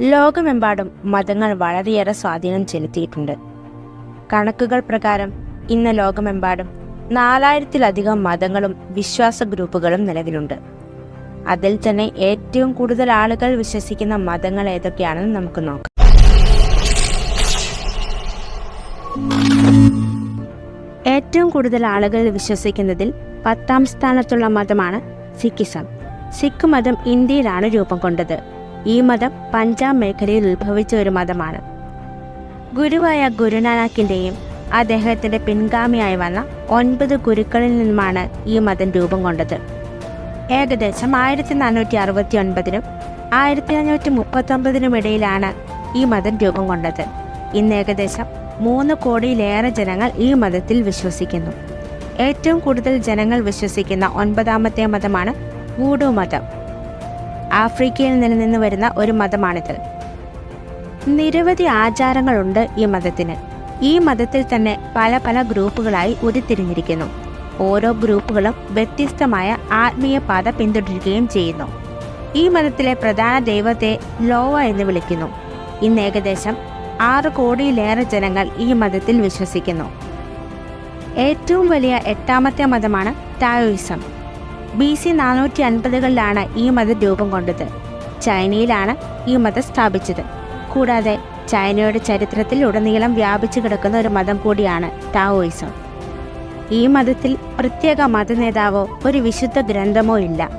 ലോകമെമ്പാടും മതങ്ങൾ വളരെയേറെ സ്വാധീനം ചെലുത്തിയിട്ടുണ്ട്. കണക്കുകൾ പ്രകാരം ഇന്ന് ലോകമെമ്പാടും നാലായിരത്തിലധികം മതങ്ങളും വിശ്വാസ ഗ്രൂപ്പുകളും നിലവിലുണ്ട്. അതിൽ തന്നെ ഏറ്റവും കൂടുതൽ ആളുകൾ വിശ്വസിക്കുന്ന മതങ്ങൾ ഏതൊക്കെയാണെന്ന് നമുക്ക് നോക്കാം. ഏറ്റവും കൂടുതൽ ആളുകൾ വിശ്വസിക്കുന്നതിൽ പത്താം സ്ഥാനത്തുള്ള മതമാണ് സിഖിസം. സിഖ് മതം ഇന്ത്യയിലാണ് രൂപം കൊണ്ടത്. ഈ മതം പഞ്ചാബ് മേഖലയിൽ ഉത്ഭവിച്ച ഒരു മതമാണ്. ഗുരുവായ ഗുരുനാനാക്കിന്റെയും അദ്ദേഹത്തിന്റെ പിൻഗാമിയായി വന്ന ഒൻപത് ഗുരുക്കളിൽ നിന്നുമാണ് ഈ മതം രൂപം കൊണ്ടത്. ഏകദേശം ആയിരത്തി നാനൂറ്റി അറുപത്തി ഒൻപതിനും ആയിരത്തി അഞ്ഞൂറ്റി മുപ്പത്തൊമ്പതിനും ഇടയിലാണ് ഈ മതം രൂപം കൊണ്ടത്. ഇന്ന് ഏകദേശം മൂന്ന് കോടിയിലേറെ ജനങ്ങൾ ഈ മതത്തിൽ വിശ്വസിക്കുന്നു. ഏറ്റവും കൂടുതൽ ജനങ്ങൾ വിശ്വസിക്കുന്ന ഒൻപതാമത്തെ മതമാണ് വൂഡു മതം. ആഫ്രിക്കയിൽ നിലനിന്ന് വരുന്ന ഒരു മതമാണിത്. നിരവധി ആചാരങ്ങളുണ്ട് ഈ മതത്തിന്. ഈ മതത്തിൽ തന്നെ പല പല ഗ്രൂപ്പുകളായി ഉരുത്തിരിഞ്ഞിരിക്കുന്നു. ഓരോ ഗ്രൂപ്പുകളും വ്യത്യസ്തമായ ആത്മീയ പാത പിന്തുടരുകയും ചെയ്യുന്നു. ഈ മതത്തിലെ പ്രധാന ദൈവത്തെ ലോവ എന്ന് വിളിക്കുന്നു. ഇന്ന് ഏകദേശം ആറ് കോടിയിലേറെ ജനങ്ങൾ ഈ മതത്തിൽ വിശ്വസിക്കുന്നു. ഏറ്റവും വലിയ എട്ടാമത്തെ മതമാണ് ടായോയിസം ബി സി നാനൂറ്റി അൻപതുകളിലാണ് ഈ മതം രൂപം കൊണ്ടത്. ചൈനയിലാണ് ഈ മതം സ്ഥാപിച്ചത്. കൂടാതെ ചൈനയുടെ ചരിത്രത്തിൽ ഉടനീളം വ്യാപിച്ചു കിടക്കുന്ന ഒരു മതം കൂടിയാണ് ടാവോയിസം. ഈ മതത്തിൽ പ്രത്യേക മതനേതാവോ ഒരു വിശുദ്ധ ഗ്രന്ഥമോ ഇല്ല.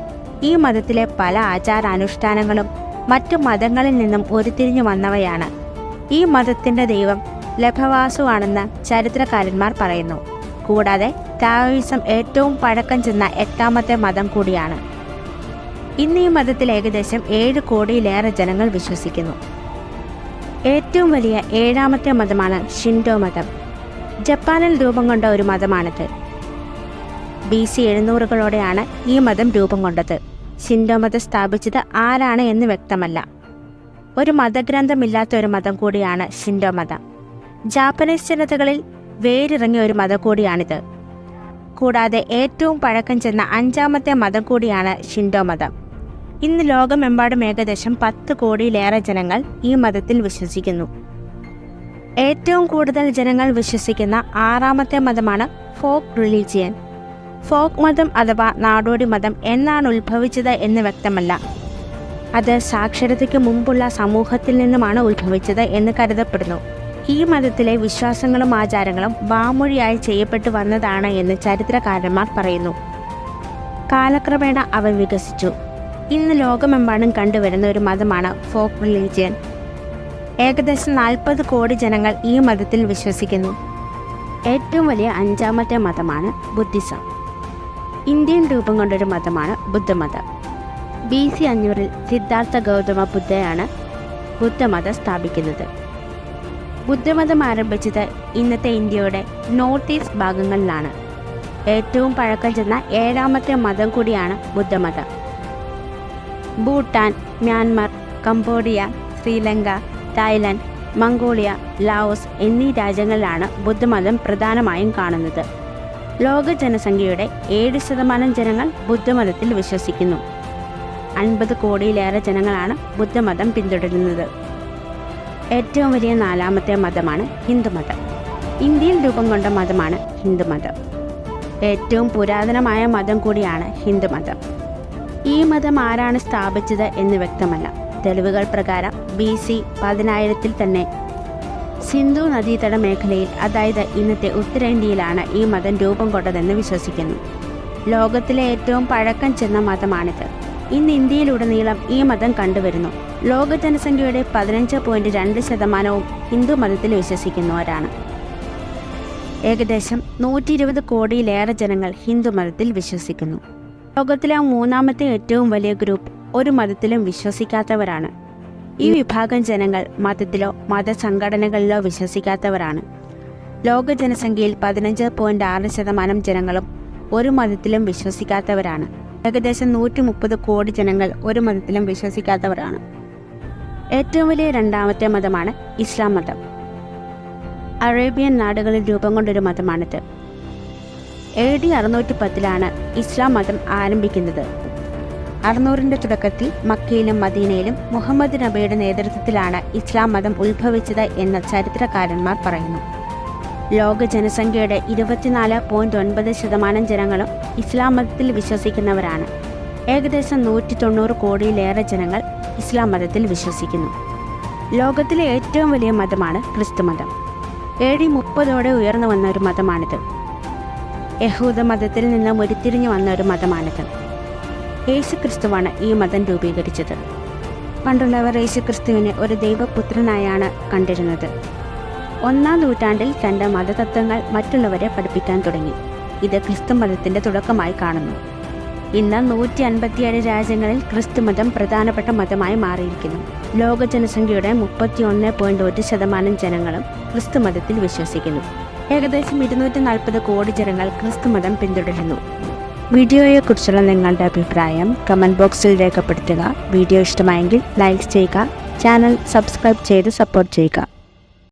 ഈ മതത്തിലെ പല ആചാരാനുഷ്ഠാനങ്ങളും മറ്റു മതങ്ങളിൽ നിന്നും ഉരുത്തിരിഞ്ഞു വന്നവയാണ്. ഈ മതത്തിന്റെ ദൈവം ലഭവാസുവാണെന്ന് ചരിത്രകാരന്മാർ പറയുന്നു. കൂടാതെ ടാവോയിസം ഏറ്റവും പഴക്കം ചെന്ന എട്ടാമത്തെ മതം കൂടിയാണ്. ഇന്ന് ഈ മതത്തിൽ ഏകദേശം ഏഴ് കോടിയിലേറെ ജനങ്ങൾ വിശ്വസിക്കുന്നു. ഏറ്റവും വലിയ ഏഴാമത്തെ മതമാണ് ഷിൻഡോ മതം. ജപ്പാനിൽ രൂപം കൊണ്ട ഒരു മതമാണിത്. ബി സി എഴുന്നൂറുകളോടെയാണ് ഈ മതം രൂപം കൊണ്ടത്. ഷിൻഡോ മതം സ്ഥാപിച്ചത് ആരാണ് എന്ന് വ്യക്തമല്ല. ഒരു മതഗ്രന്ഥമില്ലാത്ത ഒരു മതം കൂടിയാണ് ഷിൻഡോ മതം. ജാപ്പനീസ് ജനതകളിൽ വേരിറങ്ങിയ ഒരു മതം കൂടിയാണിത് കൂടാതെ ഏറ്റവും പഴക്കം ചെന്ന അഞ്ചാമത്തെ മതം കൂടിയാണ് ഷിൻഡോ മതം. ഇന്ന് ലോകമെമ്പാടും ഏകദേശം പത്ത് കോടിയിലേറെ ജനങ്ങൾ ഈ മതത്തിൽ വിശ്വസിക്കുന്നു. ഏറ്റവും കൂടുതൽ ജനങ്ങൾ വിശ്വസിക്കുന്ന ആറാമത്തെ മതമാണ് ഫോക്ക് റിലീജിയൻ. ഫോക്ക് മതം അഥവാ നാടോടി മതം എന്നാണ് ഉത്ഭവിച്ചത് എന്ന് വ്യക്തമല്ല. അത് സാക്ഷരതയ്ക്ക് മുമ്പുള്ള സമൂഹത്തിൽ നിന്നുമാണ് ഉത്ഭവിച്ചത് എന്ന് കരുതപ്പെടുന്നു. ഈ മതത്തിലെ വിശ്വാസങ്ങളും ആചാരങ്ങളും വാമൊഴിയായി ചെയ്യപ്പെട്ടു വന്നതാണ് എന്ന് ചരിത്രകാരന്മാർ പറയുന്നു. കാലക്രമേണ അവ വികസിച്ചു. ഇന്ന് ലോകമെമ്പാടും കണ്ടുവരുന്ന ഒരു മതമാണ് ഫോക്ക് റിലീജിയൻ. ഏകദേശം നാൽപ്പത് കോടി ജനങ്ങൾ ഈ മതത്തിൽ വിശ്വസിക്കുന്നു. ഏറ്റവും വലിയ അഞ്ചാമത്തെ മതമാണ് ബുദ്ധിസം. ഇന്ത്യൻ രൂപം കൊണ്ടൊരു മതമാണ് ബുദ്ധമതം. ബി സി അഞ്ഞൂറിൽ സിദ്ധാർത്ഥ ഗൗതമ ബുദ്ധയാണ് ബുദ്ധമതം സ്ഥാപിക്കുന്നത്. ബുദ്ധമതം ആരംഭിച്ചത് ഇന്നത്തെ ഇന്ത്യയുടെ നോർത്ത് ഈസ്റ്റ് ഭാഗങ്ങളിലാണ്. ഏറ്റവും പഴക്കം ചെന്ന ഏഴാമത്തെ മതം കൂടിയാണ് ബുദ്ധമതം. Bhutan Myanmar Cambodia Sri Lanka Thailand Mongolia Laos എന്നീ രാജ്യങ്ങളിലാണ് ബുദ്ധമതം പ്രധാനമായും കാണുന്നത്. ലോക ജനസംഖ്യയുടെ ഏഴ് ശതമാനം ജനങ്ങൾ ബുദ്ധമതത്തിൽ വിശ്വസിക്കുന്നു. അൻപത് കോടിയിലേറെ ജനങ്ങളാണ് ബുദ്ധമതം പിന്തുടരുന്നത്. ഏറ്റവും വലിയ നാലാമത്തെ മതമാണ് ഹിന്ദുമതം ഇന്ത്യയിൽ രൂപം കൊണ്ട മതമാണ് ഹിന്ദുമതം ഏറ്റവും പുരാതനമായ മതം കൂടിയാണ് ഹിന്ദുമതം ഈ മതം ആരാണ് സ്ഥാപിച്ചത് എന്ന് വ്യക്തമല്ല. തെളിവുകൾ പ്രകാരം ബി സി പതിനായിരത്തിൽ തന്നെ. സിന്ധു നദീതട മേഖലയിൽ അതായത് ഇന്നത്തെ ഉത്തരേന്ത്യയിലാണ് ഈ മതം രൂപം കൊണ്ടതെന്ന് വിശ്വസിക്കുന്നു. ലോകത്തിലെ ഏറ്റവും പഴക്കം ചെന്ന മതമാണിത്. ഇന്ന് ഇന്ത്യയിലുടനീളം ഈ മതം കണ്ടുവരുന്നു. ലോക ജനസംഖ്യയുടെ പതിനഞ്ച് പോയിന്റ് രണ്ട് ശതമാനവും ഹിന്ദു മതത്തിൽ വിശ്വസിക്കുന്നവരാണ്. ഏകദേശം നൂറ്റി ഇരുപത് കോടിയിലേറെ ജനങ്ങൾ ഹിന്ദു മതത്തിൽ വിശ്വസിക്കുന്നു. ലോകത്തിലെ മൂന്നാമത്തെ ഏറ്റവും വലിയ ഗ്രൂപ്പ് ഒരു മതത്തിലും വിശ്വസിക്കാത്തവരാണ്. ഈ വിഭാഗം ജനങ്ങൾ മതത്തിലോ മതസംഘടനകളിലോ വിശ്വസിക്കാത്തവരാണ്. ലോക ജനസംഖ്യയിൽ പതിനഞ്ച് പോയിന്റ് ആറ് ശതമാനം ജനങ്ങളും ഒരു മതത്തിലും വിശ്വസിക്കാത്തവരാണ്. ഏകദേശം നൂറ്റി മുപ്പത് കോടി ജനങ്ങൾ ഒരു മതത്തിലും വിശ്വസിക്കാത്തവരാണ്. ഏറ്റവും വലിയ രണ്ടാമത്തെ മതമാണ് ഇസ്ലാം മതം. അറേബ്യൻ നാടുകളിൽ രൂപം കൊണ്ടൊരു മതമാണിത്. എ ഡി അറുന്നൂറ്റി പത്തിലാണ് ഇസ്ലാം മതം ആരംഭിക്കുന്നത്. അറുന്നൂറിന്റെ തുടക്കത്തിൽ മക്കയിലും മദീനയിലും മുഹമ്മദ് നബിയുടെ നേതൃത്വത്തിലാണ് ഇസ്ലാം മതം ഉത്ഭവിച്ചത് എന്ന് ചരിത്രകാരന്മാർ പറയുന്നു. ലോക ജനസംഖ്യയുടെ ഇരുപത്തിനാല് പോയിന്റ് ഒൻപത് ശതമാനം ജനങ്ങളും ഇസ്ലാം മതത്തിൽ വിശ്വസിക്കുന്നവരാണ്. ഏകദേശം നൂറ്റി തൊണ്ണൂറ് കോടിയിലേറെ ജനങ്ങൾ ഇസ്ലാം മതത്തിൽ വിശ്വസിക്കുന്നു. ലോകത്തിലെ ഏറ്റവും വലിയ മതമാണ് ക്രിസ്തു മതം. ഡി മുപ്പതോടെ ഉയർന്നു വന്ന ഒരു മതമാണിത്. യഹൂദ മതത്തിൽ നിന്ന് ഉരുത്തിരിഞ്ഞു വന്ന ഒരു മതമാണിത്. യേശു ക്രിസ്തുവാണ് ഈ മതം രൂപീകരിച്ചത്. പണ്ടുള്ളവർ യേശു ക്രിസ്തുവിനെ ഒരു ദൈവപുത്രനായാണ് കണ്ടിരുന്നത്. ഒന്നാം നൂറ്റാണ്ടിൽ തന്റെ മതതത്വങ്ങൾ മറ്റുള്ളവരെ പഠിപ്പിക്കാൻ തുടങ്ങി. ഇത് ക്രിസ്തു മതത്തിന്റെ തുടക്കമായി കാണുന്നു. ഇന്ന് നൂറ്റി അൻപത്തിയേഴ് രാജ്യങ്ങളിൽ ക്രിസ്തുമതം പ്രധാനപ്പെട്ട മതമായി മാറിയിരിക്കുന്നു. ലോക ജനസംഖ്യയുടെ മുപ്പത്തി ഒന്ന് പോയിന്റ് ഒരു ശതമാനം ജനങ്ങളും ക്രിസ്തുമതത്തിൽ വിശ്വസിക്കുന്നു. ഏകദേശം ഇരുന്നൂറ്റി നാൽപ്പത് കോടി ജനങ്ങൾ ക്രിസ്തുമതം പിന്തുടരുന്നു. വീഡിയോയെക്കുറിച്ചുള്ള നിങ്ങളുടെ അഭിപ്രായം കമന്റ് ബോക്സിൽ രേഖപ്പെടുത്തുക. വീഡിയോ ഇഷ്ടമായെങ്കിൽ ലൈക്ക് ചെയ്യുക. ചാനൽ സബ്സ്ക്രൈബ് ചെയ്ത് സപ്പോർട്ട് ചെയ്യുക.